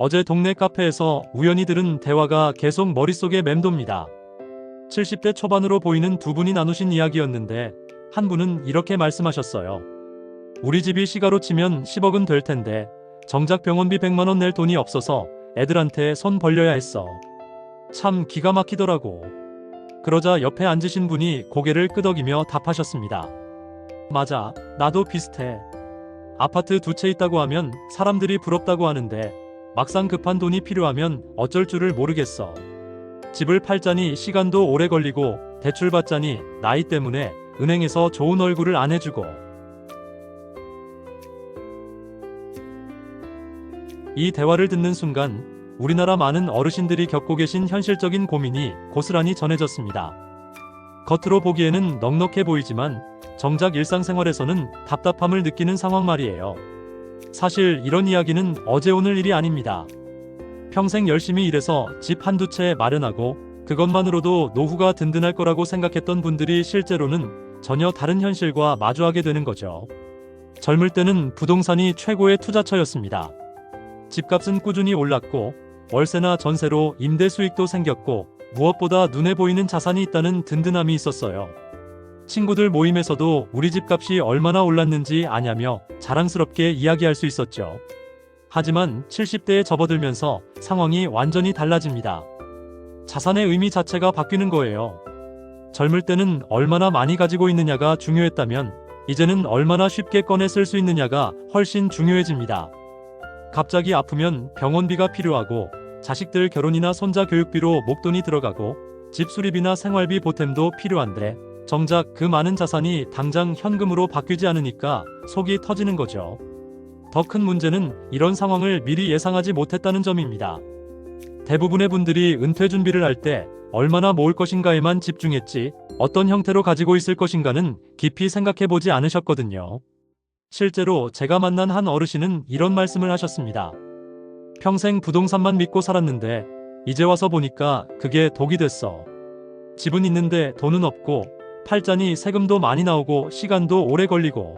어제 동네 카페에서 우연히 들은 대화가 계속 머릿속에 맴돕니다. 70대 초반으로 보이는 두 분이 나누신 이야기였는데 한 분은 이렇게 말씀하셨어요. 우리 집이 시가로 치면 10억은 될 텐데 정작 병원비 100만 원 낼 돈이 없어서 애들한테 손 벌려야 했어. 참 기가 막히더라고. 그러자 옆에 앉으신 분이 고개를 끄덕이며 답하셨습니다. 맞아, 나도 비슷해. 아파트 두 채 있다고 하면 사람들이 부럽다고 하는데 막상 급한 돈이 필요하면 어쩔 줄을 모르겠어. 집을 팔자니 시간도 오래 걸리고 대출 받자니 나이 때문에 은행에서 좋은 얼굴을 안 해주고 이 대화를 듣는 순간 우리나라 많은 어르신들이 겪고 계신 현실적인 고민이 고스란히 전해졌습니다. 겉으로 보기에는 넉넉해 보이지만 정작 일상생활에서는 답답함을 느끼는 상황 말이에요. 사실 이런 이야기는 어제 오늘 일이 아닙니다. 평생 열심히 일해서 집 한두 채 마련하고 그것만으로도 노후가 든든할 거라고 생각했던 분들이 실제로는 전혀 다른 현실과 마주하게 되는 거죠. 젊을 때는 부동산이 최고의 투자처였습니다. 집값은 꾸준히 올랐고 월세나 전세로 임대 수익도 생겼고 무엇보다 눈에 보이는 자산이 있다는 든든함이 있었어요. 친구들 모임에서도 우리 집값이 얼마나 올랐는지 아냐며 자랑스럽게 이야기할 수 있었죠. 하지만 70대에 접어들면서 상황이 완전히 달라집니다. 자산의 의미 자체가 바뀌는 거예요. 젊을 때는 얼마나 많이 가지고 있느냐가 중요했다면 이제는 얼마나 쉽게 꺼내 쓸 수 있느냐가 훨씬 중요해집니다. 갑자기 아프면 병원비가 필요하고 자식들 결혼이나 손자 교육비로 목돈이 들어가고 집 수리비나 생활비 보탬도 필요한데 정작 그 많은 자산이 당장 현금으로 바뀌지 않으니까 속이 터지는 거죠. 더 큰 문제는 이런 상황을 미리 예상하지 못했다는 점입니다. 대부분의 분들이 은퇴 준비를 할 때 얼마나 모을 것인가에만 집중했지 어떤 형태로 가지고 있을 것인가는 깊이 생각해 보지 않으셨거든요. 실제로 제가 만난 한 어르신은 이런 말씀을 하셨습니다. 평생 부동산만 믿고 살았는데 이제 와서 보니까 그게 독이 됐어. 집은 있는데 돈은 없고 팔자니 세금도 많이 나오고 시간도 오래 걸리고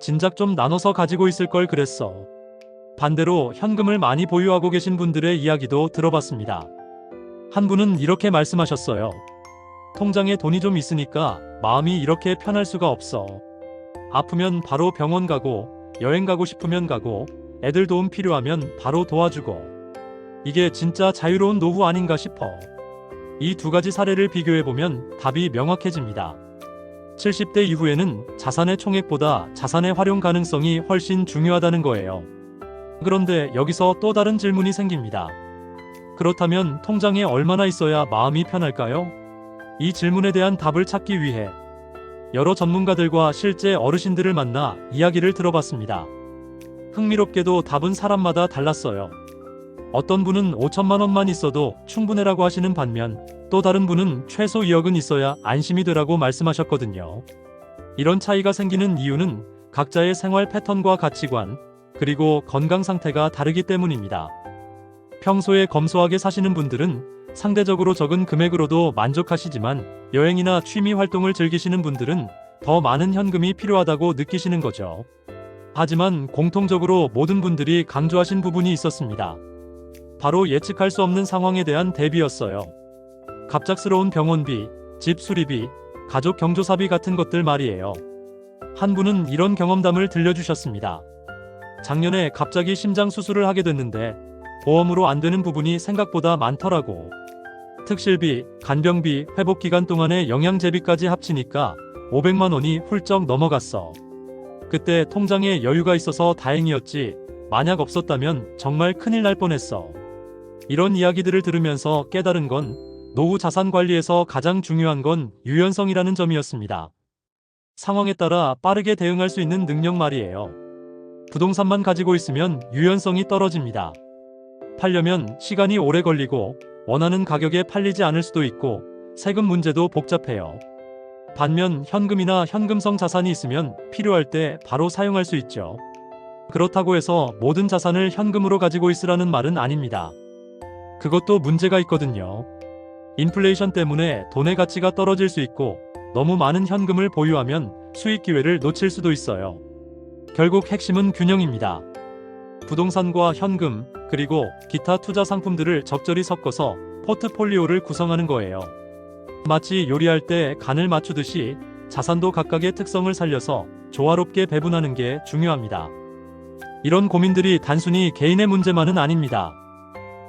진작 좀 나눠서 가지고 있을 걸 그랬어. 반대로 현금을 많이 보유하고 계신 분들의 이야기도 들어봤습니다. 한 분은 이렇게 말씀하셨어요. 통장에 돈이 좀 있으니까 마음이 이렇게 편할 수가 없어. 아프면 바로 병원 가고 여행 가고 싶으면 가고 애들 도움 필요하면 바로 도와주고 이게 진짜 자유로운 노후 아닌가 싶어. 이 두 가지 사례를 비교해보면 답이 명확해집니다. 70대 이후에는 자산의 총액보다 자산의 활용 가능성이 훨씬 중요하다는 거예요. 그런데 여기서 또 다른 질문이 생깁니다. 그렇다면 통장에 얼마나 있어야 마음이 편할까요? 이 질문에 대한 답을 찾기 위해 여러 전문가들과 실제 어르신들을 만나 이야기를 들어봤습니다. 흥미롭게도 답은 사람마다 달랐어요. 어떤 분은 5천만 원만 있어도 충분해라고 하시는 반면 또 다른 분은 최소 2억은 있어야 안심이 되라고 말씀하셨거든요. 이런 차이가 생기는 이유는 각자의 생활 패턴과 가치관, 그리고 건강 상태가 다르기 때문입니다. 평소에 검소하게 사시는 분들은 상대적으로 적은 금액으로도 만족하시지만 여행이나 취미 활동을 즐기시는 분들은 더 많은 현금이 필요하다고 느끼시는 거죠. 하지만 공통적으로 모든 분들이 강조하신 부분이 있었습니다. 바로 예측할 수 없는 상황에 대한 대비였어요. 갑작스러운 병원비, 집 수리비, 가족 경조사비 같은 것들 말이에요. 한 분은 이런 경험담을 들려주셨습니다. 작년에 갑자기 심장 수술을 하게 됐는데 보험으로 안 되는 부분이 생각보다 많더라고. 특실비, 간병비, 회복 기간 동안의 영양제비까지 합치니까 500만 원이 훌쩍 넘어갔어. 그때 통장에 여유가 있어서 다행이었지. 만약 없었다면 정말 큰일 날 뻔했어. 이런 이야기들을 들으면서 깨달은 건 노후 자산 관리에서 가장 중요한 건 유연성이라는 점이었습니다. 상황에 따라 빠르게 대응할 수 있는 능력 말이에요. 부동산만 가지고 있으면 유연성이 떨어집니다. 팔려면 시간이 오래 걸리고 원하는 가격에 팔리지 않을 수도 있고 세금 문제도 복잡해요. 반면 현금이나 현금성 자산이 있으면 필요할 때 바로 사용할 수 있죠. 그렇다고 해서 모든 자산을 현금으로 가지고 있으라는 말은 아닙니다. 그것도 문제가 있거든요. 인플레이션 때문에 돈의 가치가 떨어질 수 있고 너무 많은 현금을 보유하면 수익 기회를 놓칠 수도 있어요. 결국 핵심은 균형입니다. 부동산과 현금, 그리고 기타 투자 상품들을 적절히 섞어서 포트폴리오를 구성하는 거예요. 마치 요리할 때 간을 맞추듯이 자산도 각각의 특성을 살려서 조화롭게 배분하는 게 중요합니다. 이런 고민들이 단순히 개인의 문제만은 아닙니다.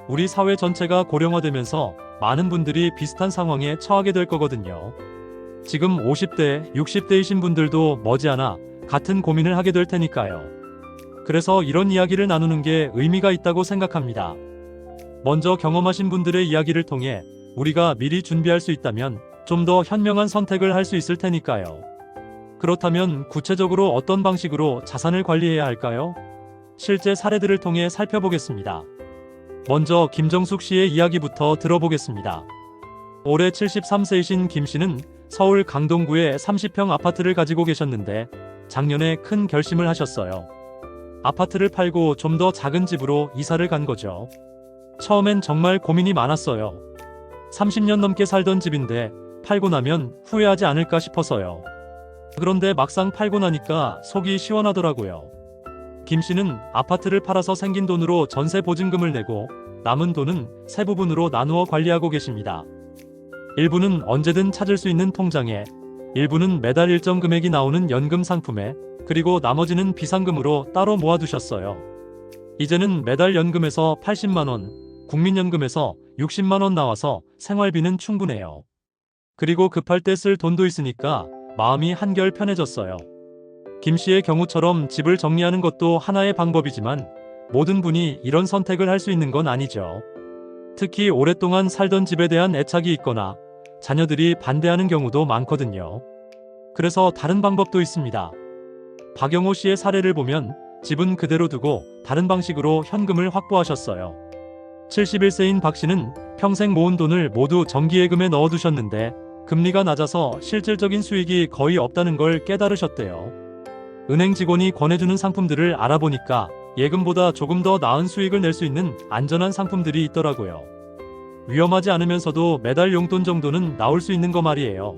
우리 사회 전체가 고령화되면서 많은 분들이 비슷한 상황에 처하게 될 거거든요. 지금 50대, 60대이신 분들도 머지않아 같은 고민을 하게 될 테니까요. 그래서 이런 이야기를 나누는 게 의미가 있다고 생각합니다. 먼저 경험하신 분들의 이야기를 통해 우리가 미리 준비할 수 있다면 좀 더 현명한 선택을 할 수 있을 테니까요. 그렇다면 구체적으로 어떤 방식으로 자산을 관리해야 할까요? 실제 사례들을 통해 살펴보겠습니다. 먼저 김정숙 씨의 이야기부터 들어보겠습니다. 올해 73세이신 김 씨는 서울 강동구에 30평 아파트를 가지고 계셨는데 작년에 큰 결심을 하셨어요. 아파트를 팔고 좀 더 작은 집으로 이사를 간 거죠. 처음엔 정말 고민이 많았어요. 30년 넘게 살던 집인데 팔고 나면 후회하지 않을까 싶어서요. 그런데 막상 팔고 나니까 속이 시원하더라고요. 김 씨는 아파트를 팔아서 생긴 돈으로 전세 보증금을 내고 남은 돈은 세 부분으로 나누어 관리하고 계십니다. 일부는 언제든 찾을 수 있는 통장에, 일부는 매달 일정 금액이 나오는 연금 상품에, 그리고 나머지는 비상금으로 따로 모아두셨어요. 이제는 매달 연금에서 80만원, 국민연금에서 60만원 나와서 생활비는 충분해요. 그리고 급할 때 쓸 돈도 있으니까 마음이 한결 편해졌어요. 김 씨의 경우처럼 집을 정리하는 것도 하나의 방법이지만 모든 분이 이런 선택을 할 수 있는 건 아니죠. 특히 오랫동안 살던 집에 대한 애착이 있거나 자녀들이 반대하는 경우도 많거든요. 그래서 다른 방법도 있습니다. 박영호 씨의 사례를 보면 집은 그대로 두고 다른 방식으로 현금을 확보하셨어요. 71세인 박 씨는 평생 모은 돈을 모두 정기예금에 넣어두셨는데 금리가 낮아서 실질적인 수익이 거의 없다는 걸 깨달으셨대요. 은행 직원이 권해주는 상품들을 알아보니까 예금보다 조금 더 나은 수익을 낼 수 있는 안전한 상품들이 있더라고요. 위험하지 않으면서도 매달 용돈 정도는 나올 수 있는 거 말이에요.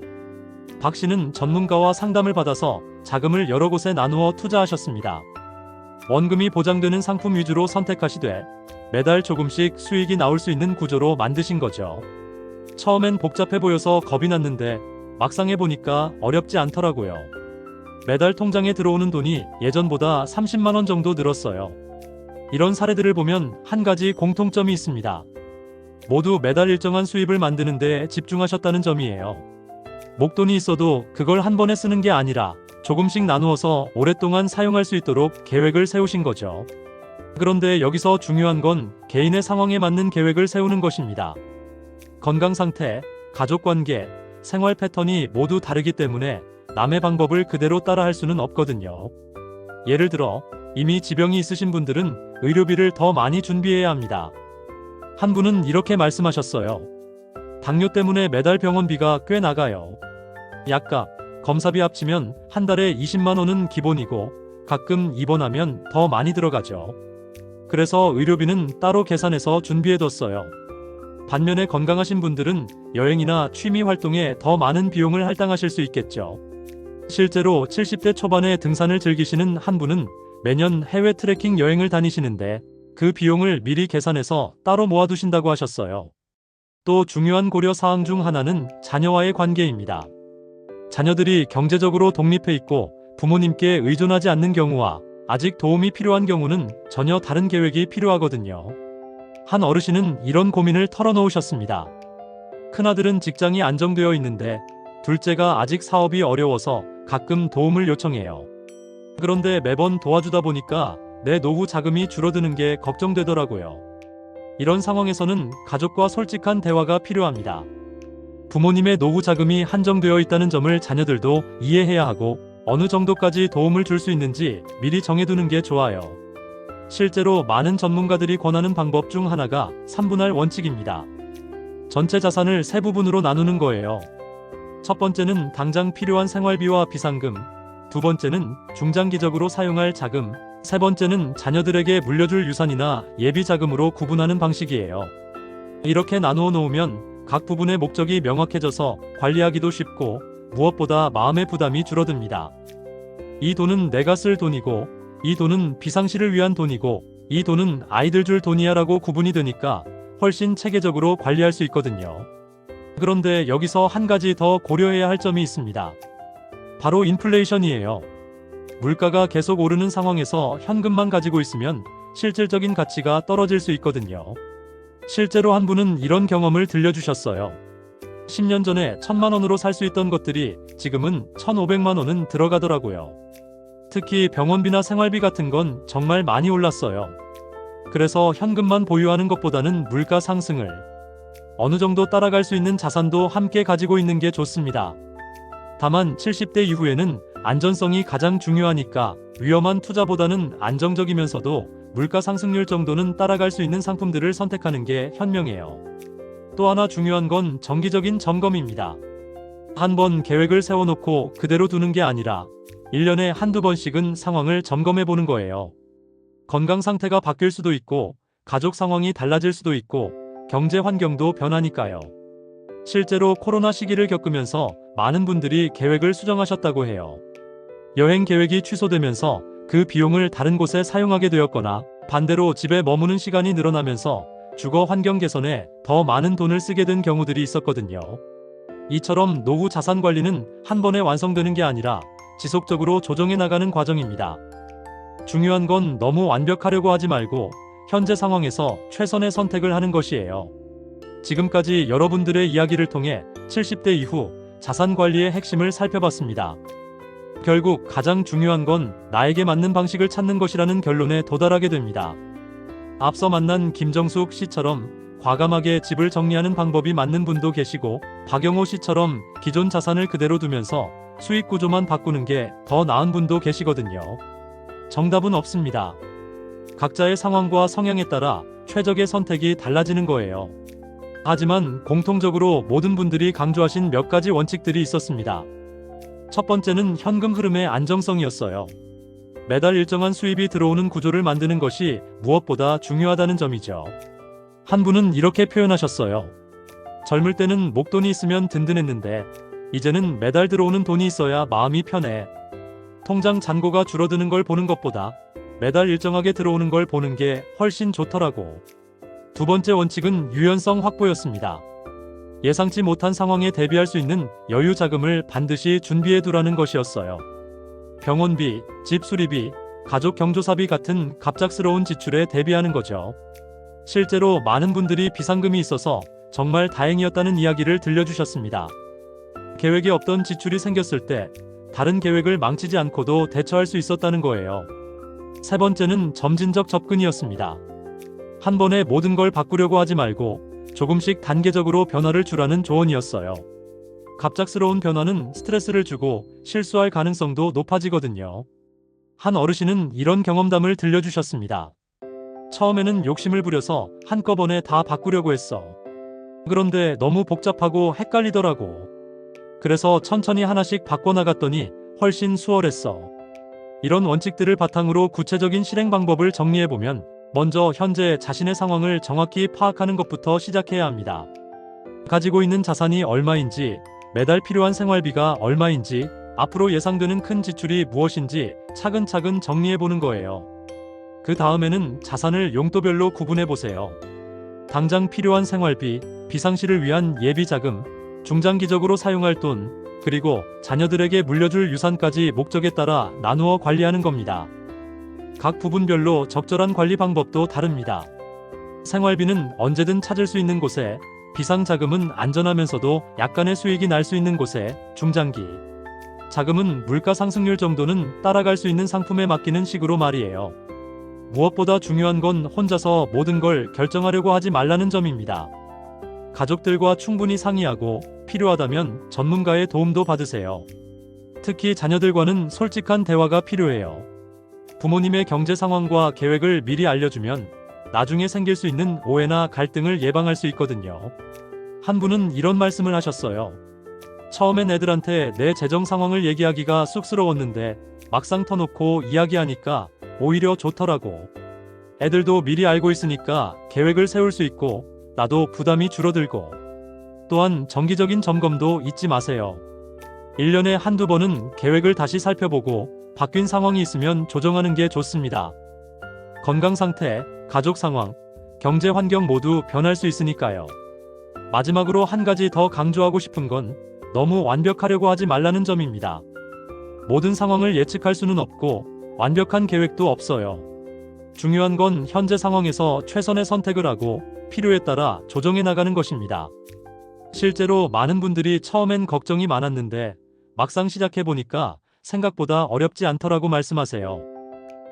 박 씨는 전문가와 상담을 받아서 자금을 여러 곳에 나누어 투자하셨습니다. 원금이 보장되는 상품 위주로 선택하시되 매달 조금씩 수익이 나올 수 있는 구조로 만드신 거죠. 처음엔 복잡해 보여서 겁이 났는데 막상 해보니까 어렵지 않더라고요. 매달 통장에 들어오는 돈이 예전보다 30만원 정도 늘었어요. 이런 사례들을 보면 한 가지 공통점이 있습니다. 모두 매달 일정한 수입을 만드는데 집중하셨다는 점이에요. 목돈이 있어도 그걸 한 번에 쓰는 게 아니라 조금씩 나누어서 오랫동안 사용할 수 있도록 계획을 세우신 거죠. 그런데 여기서 중요한 건 개인의 상황에 맞는 계획을 세우는 것입니다. 건강 상태, 가족 관계, 생활 패턴이 모두 다르기 때문에 남의 방법을 그대로 따라 할 수는 없거든요. 예를 들어, 이미 지병이 있으신 분들은 의료비를 더 많이 준비해야 합니다. 한 분은 이렇게 말씀하셨어요. 당뇨 때문에 매달 병원비가 꽤 나가요. 약값, 검사비 합치면 한 달에 20만 원은 기본이고 가끔 입원하면 더 많이 들어가죠. 그래서 의료비는 따로 계산해서 준비해뒀어요. 반면에 건강하신 분들은 여행이나 취미 활동에 더 많은 비용을 할당하실 수 있겠죠. 실제로 70대 초반에 등산을 즐기시는 한 분은 매년 해외 트레킹 여행을 다니시는데 그 비용을 미리 계산해서 따로 모아두신다고 하셨어요. 또 중요한 고려 사항 중 하나는 자녀와의 관계입니다. 자녀들이 경제적으로 독립해 있고 부모님께 의존하지 않는 경우와 아직 도움이 필요한 경우는 전혀 다른 계획이 필요하거든요. 한 어르신은 이런 고민을 털어놓으셨습니다. 큰아들은 직장이 안정되어 있는데 둘째가 아직 사업이 어려워서 가끔 도움을 요청해요. 그런데 매번 도와주다 보니까 내 노후 자금이 줄어드는 게 걱정되더라고요. 이런 상황에서는 가족과 솔직한 대화가 필요합니다. 부모님의 노후 자금이 한정되어 있다는 점을 자녀들도 이해해야 하고 어느 정도까지 도움을 줄 수 있는지 미리 정해두는 게 좋아요. 실제로 많은 전문가들이 권하는 방법 중 하나가 3분할 원칙입니다. 전체 자산을 세 부분으로 나누는 거예요. 첫 번째는 당장 필요한 생활비와 비상금, 두 번째는 중장기적으로 사용할 자금, 세 번째는 자녀들에게 물려줄 유산이나 예비 자금으로 구분하는 방식이에요. 이렇게 나누어 놓으면 각 부분의 목적이 명확해져서 관리하기도 쉽고 무엇보다 마음의 부담이 줄어듭니다. 이 돈은 내가 쓸 돈이고 이 돈은 비상시를 위한 돈이고 이 돈은 아이들 줄 돈이야라고 구분이 되니까 훨씬 체계적으로 관리할 수 있거든요. 그런데 여기서 한 가지 더 고려해야 할 점이 있습니다. 바로 인플레이션이에요. 물가가 계속 오르는 상황에서 현금만 가지고 있으면 실질적인 가치가 떨어질 수 있거든요. 실제로 한 분은 이런 경험을 들려주셨어요. 10년 전에 1000만 원으로 살 수 있던 것들이 지금은 1500만 원은 들어가더라고요. 특히 병원비나 생활비 같은 건 정말 많이 올랐어요. 그래서 현금만 보유하는 것보다는 물가 상승을 어느 정도 따라갈 수 있는 자산도 함께 가지고 있는 게 좋습니다. 다만 70대 이후에는 안전성이 가장 중요하니까 위험한 투자보다는 안정적이면서도 물가 상승률 정도는 따라갈 수 있는 상품들을 선택하는 게 현명해요. 또 하나 중요한 건 정기적인 점검입니다. 한 번 계획을 세워놓고 그대로 두는 게 아니라 1년에 한두 번씩은 상황을 점검해 보는 거예요. 건강 상태가 바뀔 수도 있고, 가족 상황이 달라질 수도 있고, 경제 환경도 변하니까요. 실제로 코로나 시기를 겪으면서 많은 분들이 계획을 수정하셨다고 해요. 여행 계획이 취소되면서 그 비용을 다른 곳에 사용하게 되었거나 반대로 집에 머무는 시간이 늘어나면서 주거 환경 개선에 더 많은 돈을 쓰게 된 경우들이 있었거든요. 이처럼 노후 자산 관리는 한 번에 완성되는 게 아니라 지속적으로 조정해 나가는 과정입니다. 중요한 건 너무 완벽하려고 하지 말고 현재 상황에서 최선의 선택을 하는 것이에요. 지금까지 여러분들의 이야기를 통해 70대 이후 자산 관리의 핵심을 살펴봤습니다. 결국 가장 중요한 건 나에게 맞는 방식을 찾는 것이라는 결론에 도달하게 됩니다. 앞서 만난 김정숙 씨처럼 과감하게 집을 정리하는 방법이 맞는 분도 계시고 박영호 씨처럼 기존 자산을 그대로 두면서 수익 구조만 바꾸는 게 더 나은 분도 계시거든요. 정답은 없습니다. 각자의 상황과 성향에 따라 최적의 선택이 달라지는 거예요. 하지만 공통적으로 모든 분들이 강조하신 몇 가지 원칙들이 있었습니다. 첫 번째는 현금 흐름의 안정성이었어요. 매달 일정한 수입이 들어오는 구조를 만드는 것이 무엇보다 중요하다는 점이죠. 한 분은 이렇게 표현하셨어요. 젊을 때는 목돈이 있으면 든든했는데, 이제는 매달 들어오는 돈이 있어야 마음이 편해. 통장 잔고가 줄어드는 걸 보는 것보다 매달 일정하게 들어오는 걸 보는 게 훨씬 좋더라고. 두 번째 원칙은 유연성 확보였습니다. 예상치 못한 상황에 대비할 수 있는 여유 자금을 반드시 준비해 두라는 것이었어요. 병원비, 집 수리비, 가족 경조사비 같은 갑작스러운 지출에 대비하는 거죠. 실제로 많은 분들이 비상금이 있어서 정말 다행이었다는 이야기를 들려주셨습니다. 계획에 없던 지출이 생겼을 때 다른 계획을 망치지 않고도 대처할 수 있었다는 거예요. 세 번째는 점진적 접근이었습니다. 한 번에 모든 걸 바꾸려고 하지 말고 조금씩 단계적으로 변화를 주라는 조언이었어요. 갑작스러운 변화는 스트레스를 주고 실수할 가능성도 높아지거든요. 한 어르신은 이런 경험담을 들려주셨습니다. 처음에는 욕심을 부려서 한꺼번에 다 바꾸려고 했어. 그런데 너무 복잡하고 헷갈리더라고. 그래서 천천히 하나씩 바꿔나갔더니 훨씬 수월했어. 이런 원칙들을 바탕으로 구체적인 실행 방법을 정리해보면 먼저 현재 자신의 상황을 정확히 파악하는 것부터 시작해야 합니다. 가지고 있는 자산이 얼마인지, 매달 필요한 생활비가 얼마인지, 앞으로 예상되는 큰 지출이 무엇인지 차근차근 정리해보는 거예요. 그 다음에는 자산을 용도별로 구분해보세요. 당장 필요한 생활비, 비상시를 위한 예비 자금, 중장기적으로 사용할 돈, 그리고 자녀들에게 물려줄 유산까지 목적에 따라 나누어 관리하는 겁니다. 각 부분별로 적절한 관리 방법도 다릅니다. 생활비는 언제든 찾을 수 있는 곳에, 비상자금은 안전하면서도 약간의 수익이 날 수 있는 곳에, 중장기. 자금은 물가 상승률 정도는 따라갈 수 있는 상품에 맡기는 식으로 말이에요. 무엇보다 중요한 건 혼자서 모든 걸 결정하려고 하지 말라는 점입니다. 가족들과 충분히 상의하고 필요하다면 전문가의 도움도 받으세요. 특히 자녀들과는 솔직한 대화가 필요해요. 부모님의 경제 상황과 계획을 미리 알려주면 나중에 생길 수 있는 오해나 갈등을 예방할 수 있거든요. 한 분은 이런 말씀을 하셨어요. 처음엔 애들한테 내 재정 상황을 얘기하기가 쑥스러웠는데 막상 터놓고 이야기하니까 오히려 좋더라고. 애들도 미리 알고 있으니까 계획을 세울 수 있고 나도 부담이 줄어들고 또한 정기적인 점검도 잊지 마세요. 1년에 한두 번은 계획을 다시 살펴보고 바뀐 상황이 있으면 조정하는 게 좋습니다. 건강 상태, 가족 상황, 경제 환경 모두 변할 수 있으니까요. 마지막으로 한 가지 더 강조하고 싶은 건 너무 완벽하려고 하지 말라는 점입니다. 모든 상황을 예측할 수는 없고 완벽한 계획도 없어요. 중요한 건 현재 상황에서 최선의 선택을 하고 필요에 따라 조정해 나가는 것입니다. 실제로 많은 분들이 처음엔 걱정이 많았는데 막상 시작해 보니까 생각보다 어렵지 않더라고 말씀하세요.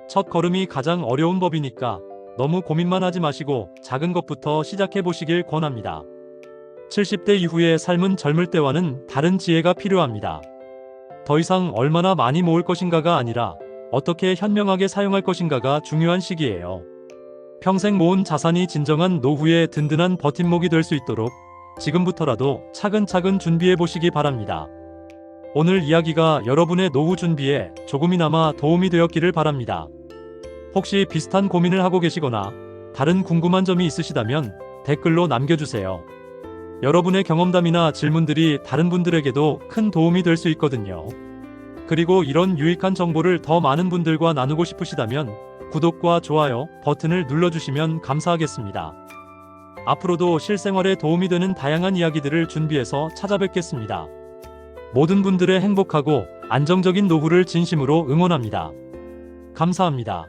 첫 걸음이 가장 어려운 법이니까 너무 고민만 하지 마시고 작은 것부터 시작해 보시길 권합니다. 70대 이후의 삶은 젊을 때와는 다른 지혜가 필요합니다. 더 이상 얼마나 많이 모을 것인가가 아니라 어떻게 현명하게 사용할 것인가가 중요한 시기예요. 평생 모은 자산이 진정한 노후의 든든한 버팀목이 될 수 있도록 지금부터라도 차근차근 준비해 보시기 바랍니다. 오늘 이야기가 여러분의 노후 준비에 조금이나마 도움이 되었기를 바랍니다. 혹시 비슷한 고민을 하고 계시거나 다른 궁금한 점이 있으시다면 댓글로 남겨주세요. 여러분의 경험담이나 질문들이 다른 분들에게도 큰 도움이 될 수 있거든요. 그리고 이런 유익한 정보를 더 많은 분들과 나누고 싶으시다면 구독과 좋아요 버튼을 눌러주시면 감사하겠습니다. 앞으로도 실생활에 도움이 되는 다양한 이야기들을 준비해서 찾아뵙겠습니다. 모든 분들의 행복하고 안정적인 노후를 진심으로 응원합니다. 감사합니다.